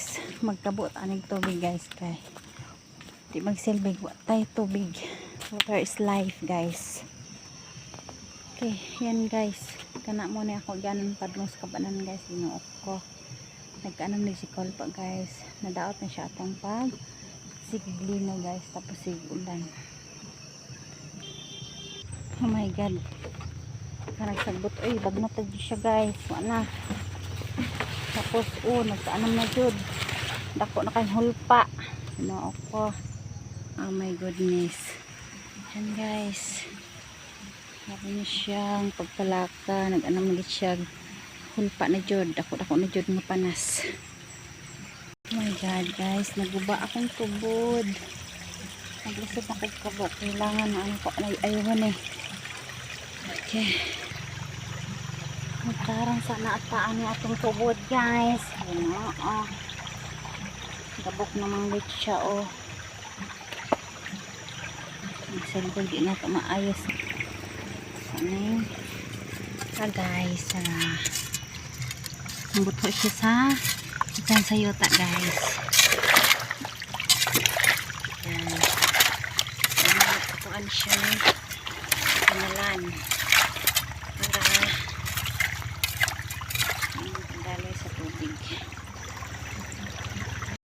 guys. Magkabot aning tubig guys kay di magsilbig. Wa tubig. Water is life guys. Okay yan guys. Kana mo na ako ganon padmos kabanan guys. Inuok ko. Nagkaanam na si pa guys. Nadaot na siya atong pag siglino guys. Tapos sigulan oh my god. Nagsagbot oy bagnot na siya guys. Wala tapos oh nagkaanam na jud dako na kay hulpa. Inuok ko oh my goodness. Yan guys. Sabi niya siyang pagpalaka, nag-anam na siya, hulpa na jud, dako dako na jud nga panas. Oh my god guys, naguba akong tubod. Naglisod na kong kabo, kailangan na ano pa, ayun eh. Okay. Magtarang sana at paano atong tubod guys. Ayun o, oh. Gabok namang lit siya oh. Nagsalbog di na ito maayos ano yun ah guys ah buto siya sa ikan sa yuta guys yan yan ituan siya ni kanalan